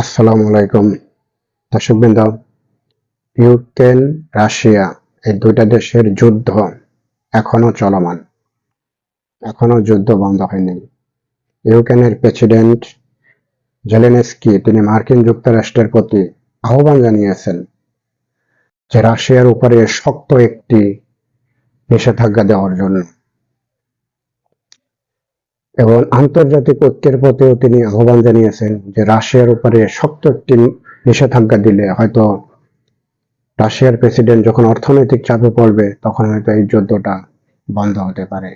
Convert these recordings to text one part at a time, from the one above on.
আসসালামু আলাইকুম। দর্শকবৃন্দ, ইউক্রেন, রাশিয়া এই দুইটা দেশের যুদ্ধ এখনও চলমান। এখনও যুদ্ধ বন্ধ হয়নি। ইউক্রেনের প্রেসিডেন্ট জেলেনস্কি, তিনি মার্কিন যুক্তরাষ্ট্রের প্রতি আহ্বান জানিয়েছেন যে রাশিয়ার উপরে শক্ত একটি নিষেধাজ্ঞা দেওয়ার জন্য। এবং আন্তর্জাতিক ঐক্যের প্রতিও তিনি আহ্বান জানিয়েছেন যে রাশিয়ার উপরে শক্ত একটি নিষেধাজ্ঞা দিলে হয়তো রাশিয়ার প্রেসিডেন্ট যখন অর্থনৈতিক চাপে পড়বে, তখন হয়তো এই যুদ্ধটা বন্ধ হতে পারে।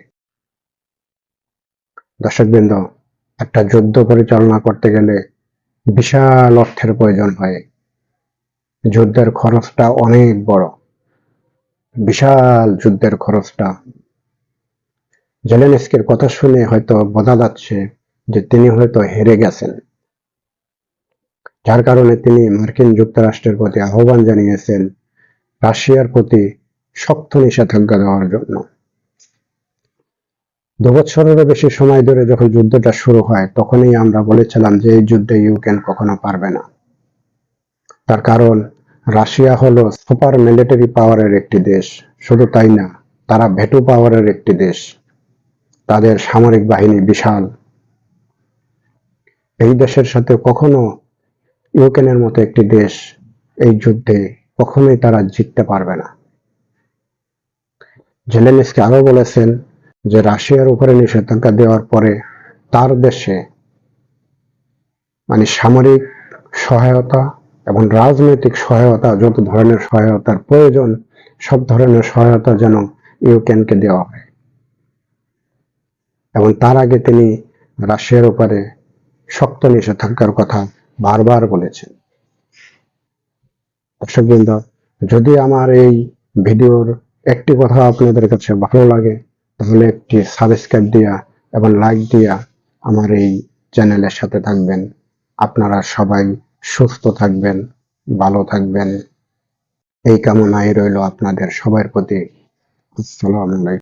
দর্শকবৃন্দ, একটা যুদ্ধ পরিচালনা করতে গেলে বিশাল অর্থের প্রয়োজন হয়। যুদ্ধের খরচটা অনেক বড়। বিশাল যুদ্ধের খরচটা জেলেনস্কির কথা শুনে হয়তো বোঝা যাচ্ছে যে তিনি হয়তো হেরে গেছেন। যার কারণে তিনি মার্কিন যুক্তরাষ্ট্রের প্রতি আহ্বান জানিয়েছেন রাশিয়ার প্রতি শক্ত নিষেধাজ্ঞা দেওয়ার জন্য। দু বছরেরও বেশি সময় ধরে যখন যুদ্ধটা শুরু হয়, তখনই আমরা বলেছিলাম যে এই যুদ্ধে ইউক্রেন কখনো পারবে না। তার কারণ, রাশিয়া হলো সুপার মিলিটারি পাওয়ারের একটি দেশ। শুধু তাই না, তারা ভেটু পাওয়ারের একটি দেশ। তাদের সামরিক বাহিনী বিশাল। এই দেশের সাথে কখনো ইউক্রেনের মতো একটি দেশ এই যুদ্ধে কখনোই তারা জিততে পারবে না। জেলেনস্কি আরও বলেছেন যে রাশিয়ার উপরে নিষেধাজ্ঞা দেওয়ার পরে তার দেশে মানে সামরিক সহায়তা এবং রাজনৈতিক সহায়তা, যত ধরনের সহায়তার প্রয়োজন, সব ধরনের সহায়তা যেন ইউক্রেনকে দেওয়া হয়। এবং তার আগে তিনি রাশিয়ার উপরে শক্ত নিষেধাজ্ঞার কথা বারবার বলেছেন। দর্শকবৃন্দ, যদি আমার এই ভিডিওর একটি কথা আপনাদের কাছে ভালো লাগে, তাহলে একটি সাবস্ক্রাইব দিয়া এবং লাইক দিয়া আমার এই চ্যানেলের সাথে থাকবেন। আপনারা সবাই সুস্থ থাকবেন, ভালো থাকবেন। এই কামনাই রইল আপনাদের সবার প্রতি। আসসালামু আলাইকুম।